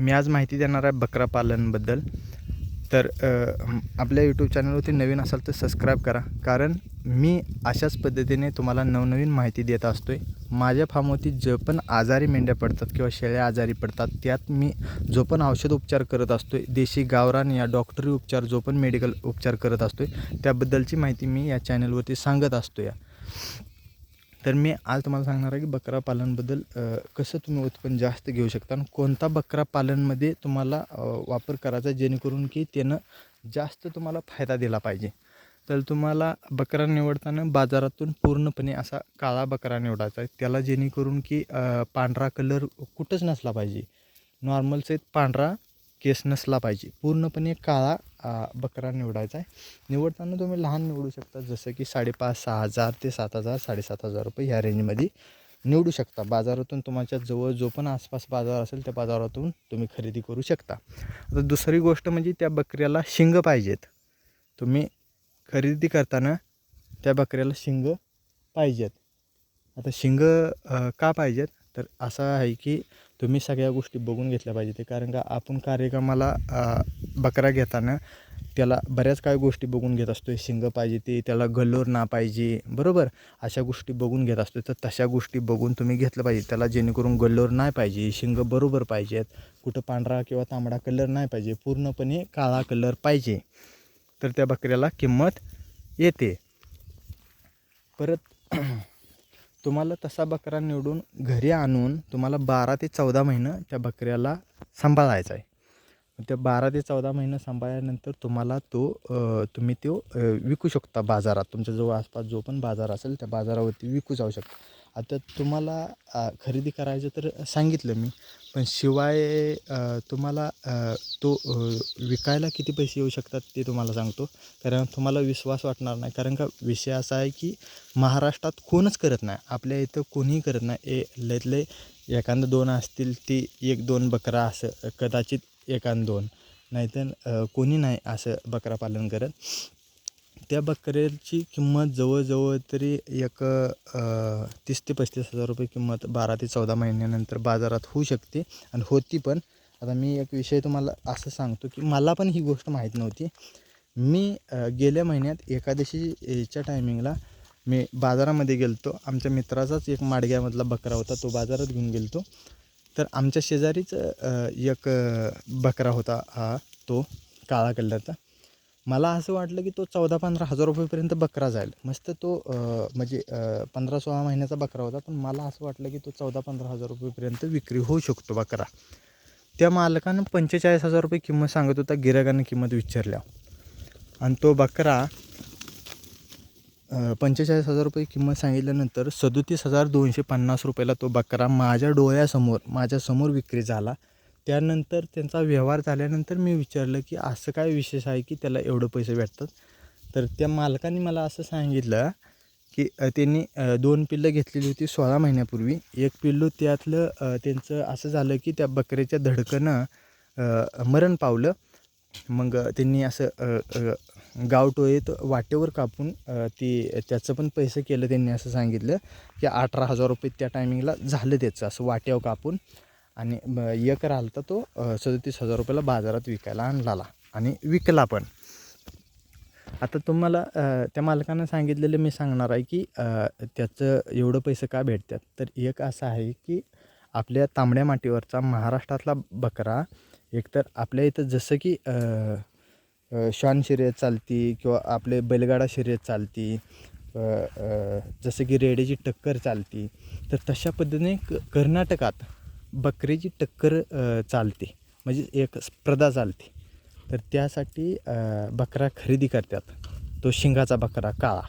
मी आज माहिती देणार आहे बकरा पालनबद्दल. तर आपल्या यूट्यूब चॅनलवरती नवीन असाल तर सबस्क्राईब करा. कारण मी अशाच पद्धतीने तुम्हाला नवनवीन माहिती देत असतो आहे माझ्या फार्मवरती जे पण आजारी मेंढ्या पडतात किंवा शेळ्या आजारी पडतात त्यात मी जो पण औषध उपचार करत असतो आहे देशी गावरान या डॉक्टरी उपचार जो पण मेडिकल उपचार करत असतो आहे त्याबद्दलची माहिती मी या चॅनलवरती सांगत असतो या तर मी आज तुम्हाला सांगणार आहे की बकरा पालनबद्दल कसं तुम्ही उत्पन्न जास्त घेऊ शकता आणि कोणता बकरा पालनमध्ये तुम्हाला वापर करायचा जेणेकरून की त्यानं जास्त तुम्हाला फायदा दिला पाहिजे. तर तुम्हाला बकरा निवडताना बाजारातून पूर्णपणे असा काळा बकरा निवडायचा आहे. त्याला जेणेकरून की पांढरा कलर कुठंच नसला पाहिजे. नॉर्मलचे पांढरा केस नसला पाहिजे. पूर्णपणे काळा बकरा निवडायचा आहे. निवडताना तुम्ही लहान निवडू शकता. जसं की साडेपाच सहा हजार ते सात हजार साडेसात हजार रुपये ह्या रेंजमध्ये निवडू शकता. बाजारातून तुमच्या जवळ जो पण आसपास बाजार असेल त्या बाजारातून तुम्ही खरेदी करू शकता. आता दुसरी गोष्ट म्हणजे त्या बकऱ्याला शिंग पाहिजेत. तुम्ही खरेदी करताना त्या बकऱ्याला शिंग पाहिजेत. आता शिंग का पाहिजेत? तर असं आहे की तुम्ही सगळ्या गोष्टी बघून घेतल्या पाहिजे ते. कारण का आपण कार्यक्रमाला बकरा घेताना त्याला बऱ्याच काही गोष्टी बघून घेत असतो शिंग पाहिजे ते त्याला गल्लोर ना पाहिजे. बरोबर? अशा गोष्टी बघून घेत असतो तर तशा गोष्टी बघून तुम्ही घेतलं पाहिजे. त्याला जेणेकरून गल्लोर नाही पाहिजे शिंग बरोबर पाहिजेत. कुठं पांढरा किंवा तांबडा कलर नाही पाहिजे. पूर्णपणे काळा कलर पाहिजे. तर त्या बकऱ्याला किंमत येते. परत तुम्हाला तसा बकरा निवडून घरी आणून तुम्हाला बारा ते चौदा महिनं त्या बकऱ्याला सांभाळायचा आहे. त्या बारा ते चौदा महिनं सांभाळल्यानंतर तुम्हाला तो तुम्ही तो विकू शकता बाजारात. तुमच्या जवळ आसपास जो पण बाजार असेल त्या बाजारावरती विकू जाऊ शकता. आता तुम्हाला खरेदी करायचं तर सांगितलं मी पण शिवाय तुम्हाला तो विकायला किती पैसे येऊ शकतात ते तुम्हाला सांगतो. कारण तुम्हाला विश्वास वाटणार नाही. कारण का विषय असा आहे की महाराष्ट्रात कोणच करत नाही. आपल्या इथं कोणीही करत नाही. ए लयतले एखादं दोन असतील ती एक दोन बकरा असं कदाचित एखादं दोन. नाहीतर कोणी नाही असं बकरा पालन करत. त्या बकऱ्याची किंमत जवळजवळ तरी एक तीस ते पस्तीस हजार रुपये किंमत बारा ते चौदा महिन्यानंतर बाजारात होऊ शकते आणि होती पण. आता मी एक विषय तुम्हाला असं सांगतो की मला पण ही गोष्ट माहीत नव्हती. मी गेल्या महिन्यात एकादशीच्या टायमिंगला मी बाजारामध्ये गेलतो. आमच्या मित्राचाच एक माडग्यामधला बकरा होता तो बाजारात घेऊन गेलतो. तर आमच्या शेजारीच एक बकरा होता हा तो काळा कलरचा. मला असं वाटलं की तो चौदा पंधरा हजार रुपयेपर्यंत बकरा जाईल. मस्त तो म्हणजे पंधरा सोळा महिन्याचा बकरा होता पण मला असं वाटलं की तो चौदा पंधरा हजार रुपयेपर्यंत विक्री होऊ शकतो बकरा. त्या मालकानं पंचेचाळीस हजार रुपये किंमत सांगत होता गिराकानं किंमत विचारल्या. आणि तो बकरा पंचेचाळीस हजार रुपये किंमत सांगितल्यानंतर सदोतीस हजार दोनशे पन्नास रुपयाला तो बकरा माझ्या डोळ्यासमोर माझ्यासमोर विक्री झाला. त्यानंतर त्यांचा व्यवहार झाल्यानंतर मी विचारलं की असं काय विशेष आहे की त्याला एवढं पैसे भेटतात? तर त्या मालकाने मला असं सांगितलं की त्यांनी दोन पिल्लं घेतलेली होती सोळा महिन्यापूर्वी. एक पिल्लू त्यातलं त्यांचं असं झालं की त्या बकऱ्याच्या धडकनं मरण पावलं. मग त्यांनी असं गावटोळीत वाटेवर कापून ती त्याचं पण पैसे केलं त्यांनी असं सांगितलं की अठरा हजार रुपये त्या टायमिंगला झालं त्याचं असं वाट्यावर कापून. आणि एकर एक राहिला तर तो सदतीस हजार रुपयाला बाजारात विकायला आणला आणि विकला पण. आता तुम्हाला त्या मालकानं सांगितलेलं मी सांगणार आहे की त्याचं एवढं पैसे का भेटतात? तर एक असं आहे की आपल्या तांबड्या माटीवरचा महाराष्ट्रातला बकरा एकतर आपल्या इथं जसं की श्वान शर्यत चालती किंवा आपले बैलगाडा शर्यत चालती जसं की रेड्याची टक्कर चालती तर तशा पद्धतीने क कर्नाटकात बकरीची टक्कर चालते. म्हणजे एक स्पर्धा चालते. तर त्यासाठी बकरा खरेदी करतात. तो शिंगाचा बकरा काळा.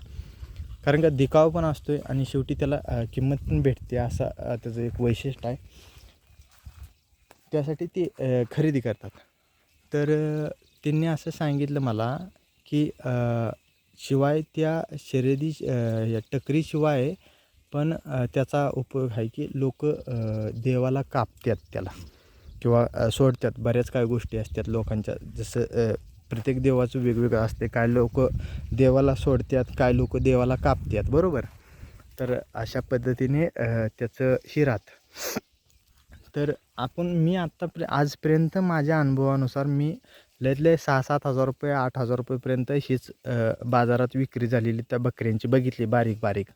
कारण का दिकाव पण असतो आहे आणि शेवटी त्याला किंमत पण भेटते असा त्याचं एक वैशिष्ट्य आहे. त्यासाठी ते खरेदी करतात. तर त्यांनी असं सांगितलं मला की शिवाय त्या शर्यती या टकरीशिवाय पण त्याचा उपयोग आहे की लोक देवाला कापतात त्याला. किंवा सोडतात बऱ्याच काही गोष्टी असतात लोकांच्या. जसं प्रत्येक देवाचं वेगवेगळं असते. काय लोक देवाला सोडतात काय लोक देवाला कापतात बरोबर? तर अशा पद्धतीने त्याचं शिरात तर आपण मी आत्ता आजपर्यंत माझ्या अनुभवानुसार मी लयत लय सहा सात हजार रुपये आठ हजार रुपयेपर्यंत हीच बाजारात विक्री झालेली त्या बकऱ्यांची बघितली बारीक बारीक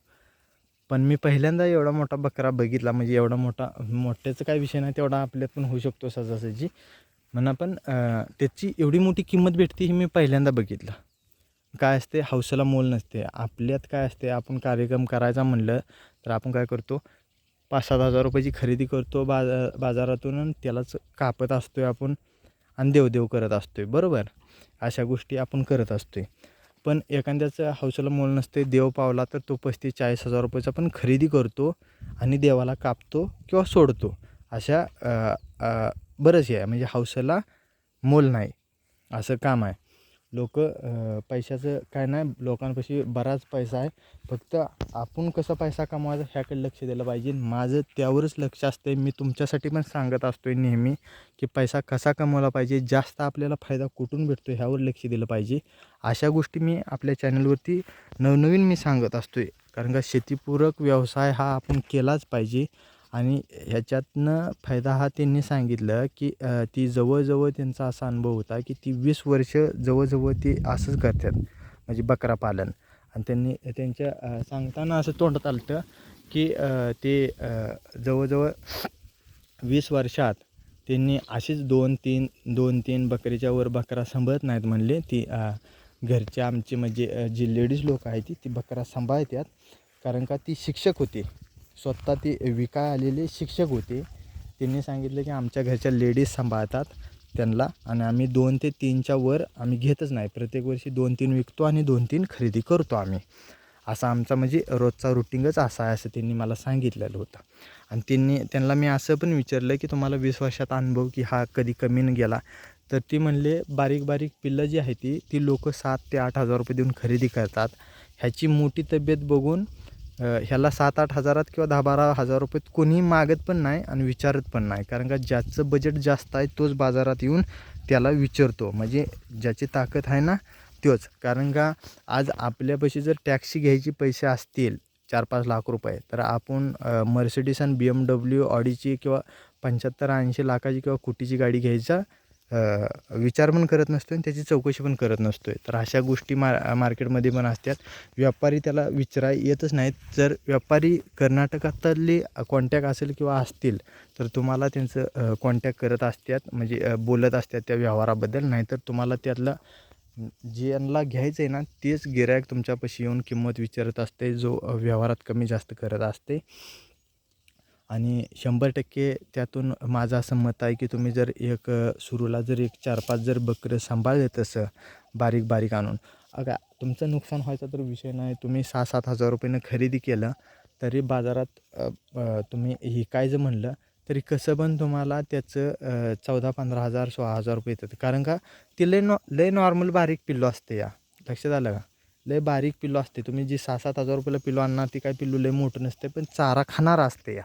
पण मी पहिल्यांदा एवढा मोठा बकरा बघितला म्हणजे एवढा मोठा मोठ्याचं काय विषय नाही तेवढा आपल्यात पण होऊ शकतो सहजासहजी म्हणा पण त्याची एवढी मोठी किंमत भेटते ही मी पहिल्यांदा बघितलं. काय असते हौसेला मोल नसते. आपल्यात काय असते आपण कार्यक्रम करायचा म्हणलं तर आपण काय करतो पाच सात हजार रुपयाची खरेदी करतो बाजा बाजारातून आणि त्यालाच कापत असतो आहे आपण आणि देवदेव करत असतो आहे बरोबर? अशा गोष्टी आपण करत असतो आहे पण एखाद्याचं हौसेला मोल नसते देव पावला तर तो पस्तीस चाळीस हजार रुपयाचा पण खरेदी करतो आणि देवाला कापतो किंवा सोडतो. अशा बरंच आहे. म्हणजे हौसेला मोल नाही. असं काम आहे. लोक पैशाचं काय नाही लोकांपाशी बराच पैसा आहे. फक्त आपण कसा पैसा कमवायचा ह्याकडे लक्ष दिलं पाहिजे. माझं त्यावरच लक्ष असते मी तुमच्यासाठी पण सांगत असतो आहे नेहमी की पैसा कसा कमवला पाहिजे जास्त आपल्याला फायदा कुठून भेटतो ह्यावर लक्ष दिलं पाहिजे. अशा गोष्टी मी आपल्या चॅनलवरती नवनवीन मी सांगत असतो आहे कारण का शेतीपूरक व्यवसाय हा आपण केलाच पाहिजे. आणि ह्याच्यातनं फायदा हा त्यांनी सांगितलं की ती जवळजवळ त्यांचा असा अनुभव होता की ती वीस वर्ष जवळजवळ ती असंच करतात म्हणजे बकरा पालन. आणि त्यांनी त्यांच्या सांगताना असं तोंडात आलं की ते जवळजवळ वीस वर्षात त्यांनी अशीच दोन तीन दोन तीन बकरीच्या वर बकरा सांभाळत नाहीत म्हणले. ती घरचे आमचे म्हणजे जी लेडीज लोक आहेत ती ती बकरा सांभाळतात. कारण का ती शिक्षक होती. स्वतः ती विकाय आलेले शिक्षक होते. त्यांनी सांगितलं की आमच्या घरच्या लेडीज सांभाळतात त्यांना आणि आम्ही दोन ते तीनच्या वर आम्ही घेतच नाही. प्रत्येक वर्षी दोन तीन विकतो आणि दोन तीन खरेदी करतो आम्ही. असा आमचा म्हणजे रोजचा रुटीनच असा आहे असं त्यांनी मला सांगितलेलं होतं. आणि त्यांनी त्यांना मी असं पण विचारलं की तुम्हाला वीस वर्षात अनुभव की हा कधी कमी न गेला? तर ती म्हणले बारीक बारीक पिल्लं जी आहे ती ती लोकं सात ते आठ हजार रुपये देऊन खरेदी करतात. ह्याची मोठी तब्येत बघून ह्याला सात आठ हजारात किंवा दहा बारा हजार रुपयात कोणीही मागत पण नाही आणि विचारत पण नाही. कारण का ज्याचं बजेट जास्त आहे तोच बाजारात येऊन त्याला विचारतो. म्हणजे ज्याची ताकद आहे ना तोच. कारण का आज आपल्यापाशी जर टॅक्सी घ्यायची पैसे असतील चार पाच लाख रुपये तर आपण मर्सिडीस आणि बी एम डब्ल्यू ऑडीची किंवा पंच्याहत्तर ऐंशी लाखाची किंवा कुटीची गाडी घ्यायचा विचार पण करत नसतो आणि त्याची चौकशी पण करत नसतो आहे तर अशा गोष्टी मा मार्केटमध्ये पण असतात. व्यापारी त्याला विचाराय येतच नाहीत. जर व्यापारी कर्नाटकातले कॉन्टॅक्ट असेल किंवा असतील तर तुम्हाला त्यांचं कॉन्टॅक्ट करत असतात. म्हणजे बोलत असतात त्या व्यवहाराबद्दल. नाहीतर तुम्हाला त्यातलं ज्यांना घ्यायचं आहे ना तेच गिरायक तुमच्यापाशी येऊन किंमत विचारत असते. जो व्यवहारात कमी जास्त करत असते. आणि शंभर टक्के त्यातून माझं असं मत आहे की तुम्ही जर एक सुरूला जर एक चार पाच जर बकरं सांभाळले तसं बारीक बारीक आणून. अगा तुमचं नुकसान व्हायचा तर विषय नाही. तुम्ही सहा सात हजार रुपयानं खरेदी केलं तरी बाजारात तुम्ही अ, तुम्ही हिकायचं म्हणलं तरी कसं पण तुम्हाला त्याचं चौदा पंधरा हजार सोळा हजार रुपये येतात. कारण का ते लय नॉ लय नॉर्मल बारीक पिल्लू असते या. लक्षात आलं का? लय बारीक पिल्लू असते. तुम्ही जी सहा सात हजार रुपयाला पिल्लू आणणार ती काय पिल्लू लय मोठं नसते पण चारा खाणारा असते या.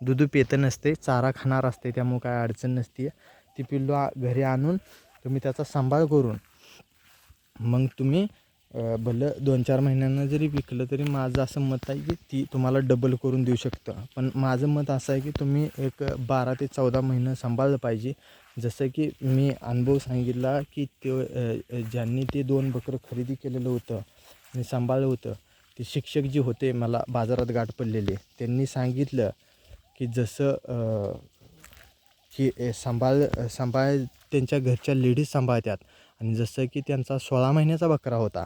दूध पेतं नसते चारा खाणार असते त्यामुळे काय अडचण नसते. ती पिल्लू घरी आणून तुम्ही त्याचा सांभाळ करून मग तुम्ही भलं दोन चार महिन्यांना जरी विकलं तरी माझं असं मत आहे की ती तुम्हाला डबल करून देऊ शकतं. पण माझं मत असं आहे की तुम्ही एक बारा ते चौदा महिनं सांभाळलं पाहिजे. जसं की मी अनुभव सांगितला की ते ज्यांनी ते दोन बकरं खरेदी केलेलं होतं आणि सांभाळलं होतं. ते शिक्षक जे होते मला बाजारात गाठ पडलेले त्यांनी सांगितलं की जसं की सांभाळ सांभाळ त्यांच्या घरच्या लेडीज सांभाळतात आणि जसं की त्यांचा सोळा महिन्याचा बकरा होता.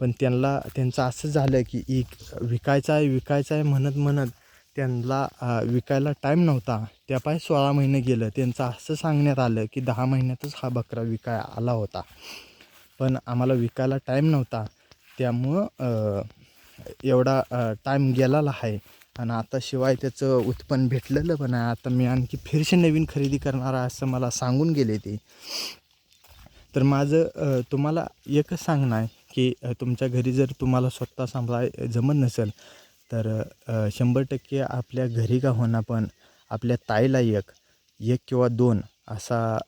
पण त्यांना त्यांचं असं झालं की एक विकायचा आहे विकायचा आहे म्हणत म्हणत त्यांना विकायला टाईम नव्हता. त्यापाय सोळा महिने गेलं. त्यांचं असं सांगण्यात आलं की दहा महिन्यातच हा बकरा विकाय आला होता. पण आम्हाला विकायला टाईम नव्हता. त्यामुळं एवढा टाईम गेलेला आहे. आणि आता शिवाय त्याचं उत्पन्न भेटलेलं पण आहे. आता मी आणखी फिरशी नवीन खरेदी करणार आहे असं मला सांगून गेले ते. तर माझं तुम्हाला एकच सांगणं आहे की तुमच्या घरी जर तुम्हाला स्वतः सांभाळ जमत नसेल तर शंभर टक्के आपल्या घरी का होणार पण आपल्या ताईला एक एक किंवा दोन असा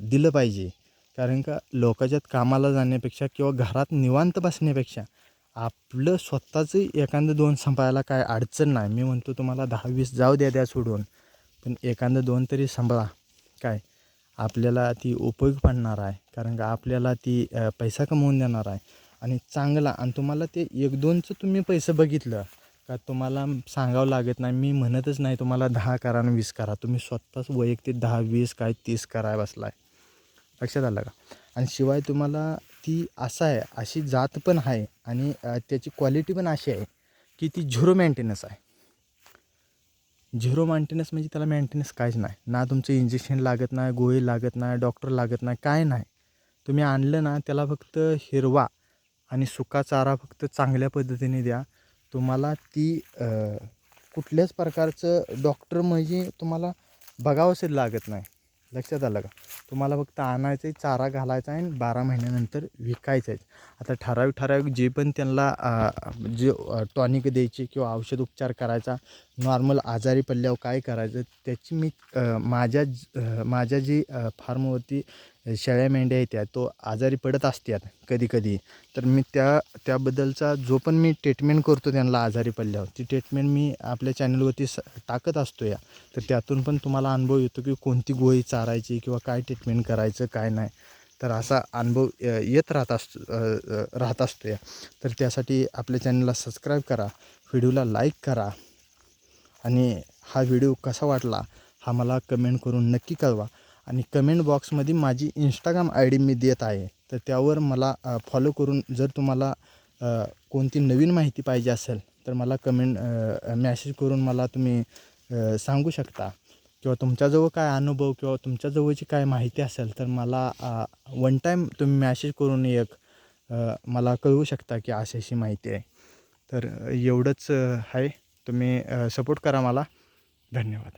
दिलं पाहिजे. कारण का लोकांच्यात कामाला जाण्यापेक्षा किंवा घरात निवांत बसण्यापेक्षा आपलं स्वतःचं एखादं दोन सांभाळायला काय अडचण नाही. मी म्हणतो तुम्हाला दहा वीस जाऊ द्या द्या सोडून. पण एखादं दोन तरी सांभाळा. काय? आपल्याला ती उपयोग पडणार आहे. कारण का आपल्याला ती पैसा कमवून देणार आहे. आणि चांगला आणि तुम्हाला ते एक दोनचं तुम्ही पैसे बघितलं का तुम्हाला सांगावं लागत नाही. मी म्हणतच नाही तुम्हाला दहा करा आणि वीस करा. तुम्ही स्वतःच वैयक्तिक दहा वीस काय तीस कराय बसलाय. लक्षात आलं का? आणि शिवाय तुम्हाला ती असं आहे अशी जात पण आहे आणि त्याची क्वालिटी पण अशी आहे की ती झिरो मेंटेनन्स आहे. झिरो मेंटेनन्स म्हणजे त्याला मेंटेनन्स काहीच नाही. ना तुमचं इंजेक्शन लागत नाही गोळी लागत नाही डॉक्टर लागत नाही काय नाही. तुम्ही आणलं ना त्याला फक्त हिरवा आणि सुका चारा फक्त चांगल्या पद्धतीने द्या. तुम्हाला ती कुठल्याच प्रकारचं डॉक्टर म्हणजे तुम्हाला बघावंसच लागत नाही. लक्षात आलं का? तुम्हाला फक्त आणायचं आहे चारा घालायचा आहे आणि बारा महिन्यानंतर विकायचं आहे. आता ठराविक ठराविक जे पण त्यांना जे टॉनिक द्यायची किंवा औषध उपचार करायचा नॉर्मल आजारी पडल्यावर काय करायचं त्याची मी माझ्या माझ्या जी फार्मवरती शेळ्या मेंढ्या आहेत तो आजारी पडत असतात कधी कधी तर मी त्या त्याबद्दलचा जो पण मी ट्रीटमेंट करतो त्यांना आजारी पडल्यावर ती ट्रीटमेंट मी आपल्या चॅनलवरती स टाकत असतो या. तर त्यातून पण तुम्हाला अनुभव येतो की कोणती गोळी चारायची किंवा काय ट्रीटमेंट करायचं काय नाही. तर असा अनुभव येत राहत असतो राहत असतो या. तर त्यासाठी आपल्या चॅनलला सबस्क्राईब करा व्हिडिओला लाईक करा आणि हा व्हिडिओ कसा वाटला हा मला कमेंट करून नक्की कळवा. आणि कमेंट बॉक्समध्ये माझी इंस्टाग्राम आय डी मी देत आहे. तर त्यावर मला फॉलो करून जर तुम्हाला कोणती नवीन माहिती पाहिजे असेल तर मला कमेंट मॅसेज करून मला तुम्ही सांगू शकता. किंवा तुमच्याजवळ काय अनुभव किंवा तुमच्याजवळची काय माहिती असेल तर मला वन टाईम तुम्ही मॅसेज करून एक मला कळवू शकता की अशी अशी माहिती आहे. तर एवढंच आहे. तुम्ही सपोर्ट करा मला. धन्यवाद.